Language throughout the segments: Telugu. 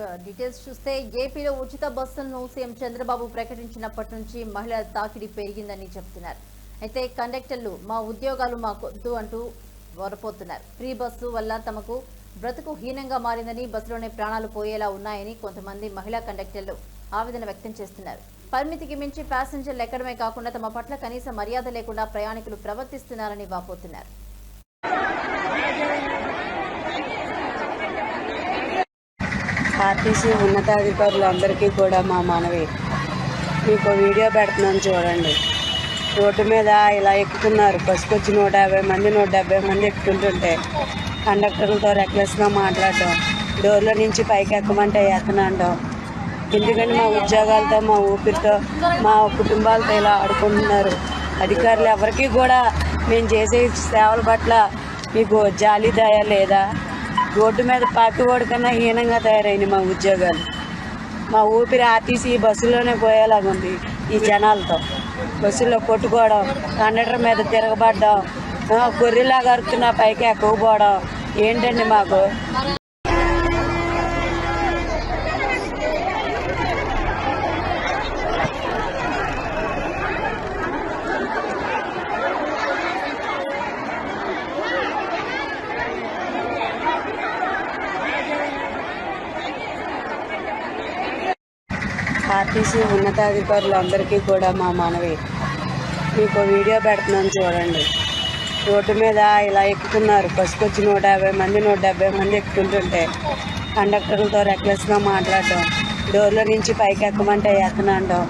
Uh, డీటెయిల్స్ చూస్తే ఏపీలో ఉచిత బస్సులను సీఎం చంద్రబాబు ప్రకటించినప్పటి నుంచి మహిళల తాకిడి పెరిగిందని చెప్తున్నారు. అయితే కండక్టర్లు మా ఉద్యోగాలు మాకొద్దు అంటూ వరపోతున్నారు. ఫ్రీ బస్సు వల్ల తమకు బ్రతుకు హీనంగా మారిందని బస్సులోనే ప్రాణాలు పోయేలా ఉన్నాయని కొంతమంది మహిళా కండక్టర్లు ఆవేదన వ్యక్తం చేస్తున్నారు. పరిమితికి మించి ప్యాసింజర్లు ఎక్కడమే కాకుండా తమ పట్ల కనీస మర్యాద లేకుండా ప్రయాణికులు ప్రవర్తిస్తున్నారని వాపోతున్నారు. ఆర్టీసీ ఉన్నతాధికారులందరికీ కూడా మా మనవి. మీకు వీడియో పెడుతున్నాను చూడండి. రోడ్డు మీద ఇలా ఎక్కుతున్నారు. బస్సుకు వచ్చి నూట యాభై మంది నూట డెబ్బై మంది ఎక్కుతుంటుంటే కండక్టర్లతో రెక్లెస్గా మాట్లాడడం డోర్లో నుంచి పైకి ఎక్కమంటే ఎక్కనండం ఎందుకంటే మా ఉద్యోగాలతో మా ఊపిరితో మా కుటుంబాలతో ఇలా ఆడుకుంటున్నారు. అధికారులు ఎవరికి కూడా మేము చేసే సేవల పట్ల మీకు జాలి దయ లేదా? రోడ్డు మీద పాపివాడు కన్నా హీనంగా తయారైంది మా ఉద్యోగాలు. మా ఊపిరి ఆర్టీసీ బస్సులోనే పోయేలాగుంది ఈ జనాలతో. బస్సులో కొట్టుకోవడం కండక్టర్ మీద తిరగబడ్డం గొర్రెలాగా అరుకున్న పైకి ఎక్కకపోవడం ఏంటండి మాకు? ఆర్టీసీ ఉన్నతాధికారులందరికీ కూడా మా మనవి. మీకు వీడియో పెడుతున్నాను చూడండి. రోడ్డు మీద ఇలా ఎక్కుతున్నారు. బస్సుకు వచ్చి నూట యాభై మంది నూట డెబ్బై మంది ఎక్కుతుంటుంటే కండక్టర్లతో రెక్లెస్గా మాట్లాడడం డోర్లో నుంచి పైకి ఎక్కమంటే ఎక్కనండం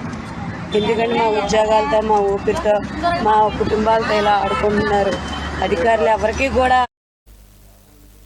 ఎందుకంటే మా ఉద్యోగాలతో మా ఊపిరితో మా కుటుంబాలతో ఇలా ఆడుకుంటున్నారు. అధికారులు ఎవరికీ కూడా